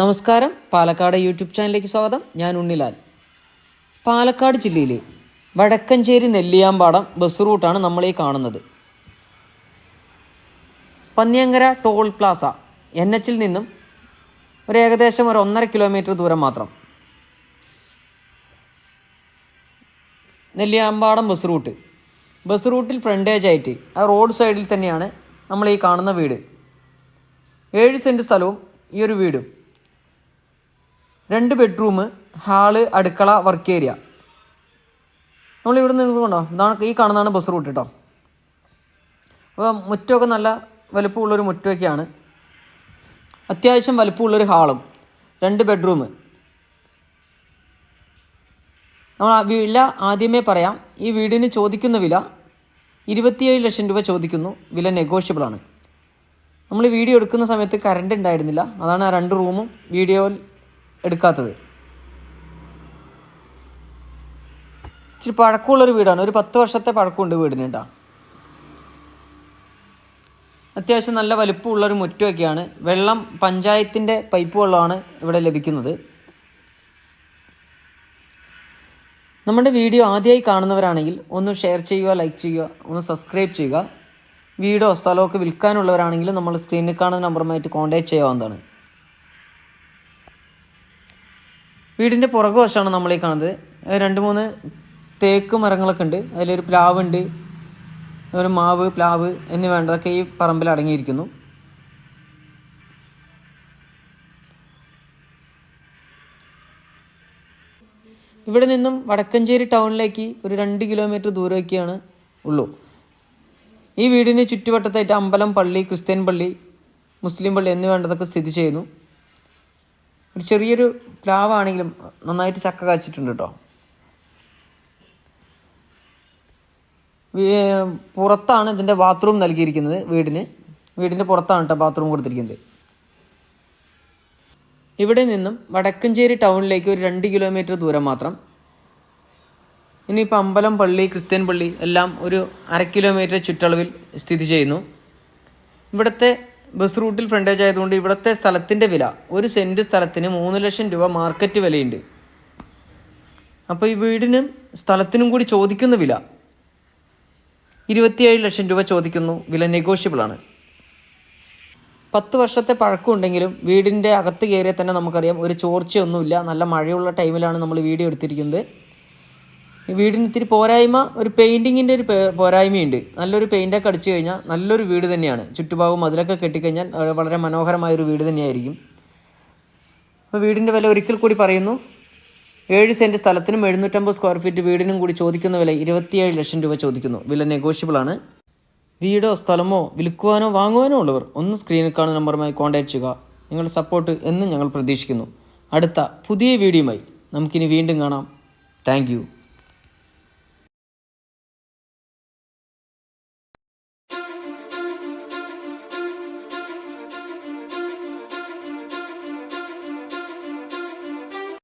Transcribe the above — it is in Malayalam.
നമസ്കാരം. പാലക്കാട് യൂട്യൂബ് ചാനലിലേക്ക് സ്വാഗതം. ഞാൻ ഉണ്ണിലാൽ. പാലക്കാട് ജില്ലയിലെ വടക്കഞ്ചേരി നെല്ലിയാമ്പാടം ബസ് റൂട്ടാണ് നമ്മൾ ഈ കാണുന്നത്. പന്നിയങ്കര ടോൾ പ്ലാസ എൻ എച്ചിൽ നിന്നും ഒരു ഏകദേശം ഒരു ഒന്നര കിലോമീറ്റർ ദൂരം മാത്രം. Nelliyampadam bus route. ബസ് റൂട്ടിൽ ഫ്രണ്ടേജ് ആയിട്ട് ആ റോഡ് സൈഡിൽ തന്നെയാണ് നമ്മൾ ഈ കാണുന്ന വീട്. ഏഴ് സെന്റ് സ്ഥലവും ഈ ഒരു വീടും. രണ്ട് ബെഡ്റൂം ഹാൾ അടുക്കള വർക്ക് ഏരിയ നമ്മൾ ഇവിടെ നിന്നുകൊണ്ടോ ഇതാണ് ഈ കാണുന്നതാണ് ബസ് റൂട്ട് കേട്ടോ അപ്പോൾ മുറ്റമൊക്കെ നല്ല വലുപ്പമുള്ളൊരു മുറ്റമൊക്കെയാണ്. അത്യാവശ്യം വലുപ്പമുള്ളൊരു ഹാളും രണ്ട് ബെഡ്റൂം നമ്മൾ ആ വില ആദ്യമേ പറയാം. ഈ വീടിന് ചോദിക്കുന്ന വില ഇരുപത്തിയേഴ് ലക്ഷം രൂപ ചോദിക്കുന്നു. വില നെഗോഷ്യബിളാണ് നമ്മൾ വീഡിയോ എടുക്കുന്ന സമയത്ത് കറണ്ട് ഉണ്ടായിരുന്നില്ല. അതാണ് ആ രണ്ട് റൂമും വീഡിയോയിൽ എടുക്കാത്തത്. ഇച്ചിരി പഴക്കമുള്ളൊരു വീടാണ്. ഒരു പത്ത് വർഷത്തെ പഴക്കമുണ്ട് വീടിന് കേട്ടോ. അത്യാവശ്യം നല്ല വലിപ്പമുള്ളൊരു മുറ്റമൊക്കെയാണ്. വെള്ളം പഞ്ചായത്തിന്റെ പൈപ്പ് വെള്ളമാണ് ഇവിടെ ലഭിക്കുന്നത്. നമ്മുടെ വീഡിയോ ആദ്യമായി കാണുന്നവരാണെങ്കിൽ ഒന്ന് ഷെയർ ചെയ്യുക ലൈക്ക് ചെയ്യുക ഒന്ന് സബ്സ്ക്രൈബ് ചെയ്യുക. വീടോ സ്ഥലമൊക്കെ വിൽക്കാനുള്ളവരാണെങ്കിലും നമ്മൾ സ്ക്രീനിൽ കാണുന്ന നമ്പറുമായിട്ട് കോൺടാക്ട് ചെയ്യാവുന്നതാണ്. വീടിന്റെ പുറകു വശമാണ് നമ്മൾ ഈ കാണുന്നത് രണ്ട് മൂന്ന് തേക്ക് മരങ്ങളൊക്കെ ഉണ്ട്. അതിലൊരു പ്ലാവ് ഉണ്ട് ഒരു മാവ് പ്ലാവ് എന്നിവ വേണ്ടതൊക്കെ ഈ പറമ്പിൽ അടങ്ങിയിരിക്കുന്നു. ഇവിടെ നിന്നും വടക്കഞ്ചേരി ടൗണിലേക്ക് ഒരു രണ്ട് കിലോമീറ്റർ ദൂരമൊക്കെയാണ് ഉള്ളൂ. ഈ വീടിന് ചുറ്റുവട്ടത്തായിട്ട് അമ്പലം പള്ളി ക്രിസ്ത്യൻ പള്ളി മുസ്ലിം പള്ളി എന്നിവ വേണ്ടതൊക്കെ സ്ഥിതി ചെയ്യുന്നു. ഒരു ചെറിയൊരു പ്ലാവാണെങ്കിലും നന്നായിട്ട് ചക്ക കാച്ചിട്ടുണ്ട് കേട്ടോ പുറത്താണ് ഇതിന്റെ ബാത്റൂം നൽകിയിരിക്കുന്നത് വീടിന്. വീടിന്റെ പുറത്താണ് കേട്ടോ ബാത്റൂം കൊടുത്തിരിക്കുന്നത്. ഇവിടെ നിന്നും വടക്കഞ്ചേരി ടൗണിലേക്ക് ഒരു രണ്ട് കിലോമീറ്റർ ദൂരം മാത്രം. ഇനിയിപ്പോൾ അമ്പലം പള്ളി ക്രിസ്ത്യൻ പള്ളി എല്ലാം ഒരു അര കിലോമീറ്റർ ചുറ്റളവിൽ സ്ഥിതി ചെയ്യുന്നു. ഇവിടുത്തെ ബസ് റൂട്ടിൽ ഫ്രണ്ടേജ് ആയതുകൊണ്ട് ഇവിടുത്തെ സ്ഥലത്തിന്റെ വില ഒരു സെന്റ് സ്ഥലത്തിന് മൂന്ന് ലക്ഷം രൂപ മാർക്കറ്റ് വിലയുണ്ട്. അപ്പോൾ ഈ വീടിനും സ്ഥലത്തിനും കൂടി ചോദിക്കുന്ന വില ഇരുപത്തിയേഴ് ലക്ഷം രൂപ ചോദിക്കുന്നു. വില നെഗോഷ്യബിൾ ആണ്. പത്ത് വർഷത്തെ പഴക്കമുണ്ടെങ്കിലും വീടിന്റെ അകത്ത് കയറിയാൽ തന്നെ നമുക്കറിയാം ഒരു ചോർച്ചയൊന്നുമില്ല. നല്ല മഴയുള്ള ടൈമിലാണ് നമ്മൾ വീഡിയോ എടുത്തിരിക്കുന്നത്. വീടിന് ഇത്തിരി പോരായ്മ ഒരു പെയിന്റിങ്ങിന്റെ ഒരു പോരായ്മയുണ്ട്. നല്ലൊരു പെയിന്റൊക്കെ അടിച്ചു കഴിഞ്ഞാൽ നല്ലൊരു വീട് തന്നെയാണ്. ചുറ്റുഭാഗം അതിലൊക്കെ കെട്ടിക്കഴിഞ്ഞാൽ വളരെ മനോഹരമായ ഒരു വീട് തന്നെയായിരിക്കും. അപ്പോൾ വീടിന്റെ വില ഒരിക്കൽ കൂടി പറയുന്നു. ഏഴ് സെന്റ് സ്ഥലത്തിനും എഴുന്നൂറ്റമ്പത് സ്ക്വയർ ഫീറ്റ് വീടിനും കൂടി ചോദിക്കുന്ന വില ഇരുപത്തിയേഴ് ലക്ഷം രൂപ ചോദിക്കുന്നു. വില നെഗോഷ്യബിൾ ആണ്. വീടോ സ്ഥലമോ വിൽക്കുവാനോ വാങ്ങുവാനോ ഉള്ളവർ ഒന്ന് സ്ക്രീനിൽ കാണുന്ന നമ്പറുമായി കോൺടാക്ട് ചെയ്യുക. നിങ്ങളുടെ സപ്പോർട്ട് എന്നും ഞങ്ങൾ പ്രതീക്ഷിക്കുന്നു. അടുത്ത പുതിയ വീഡിയോയുമായി നമുക്കിനി വീണ്ടും കാണാം. താങ്ക്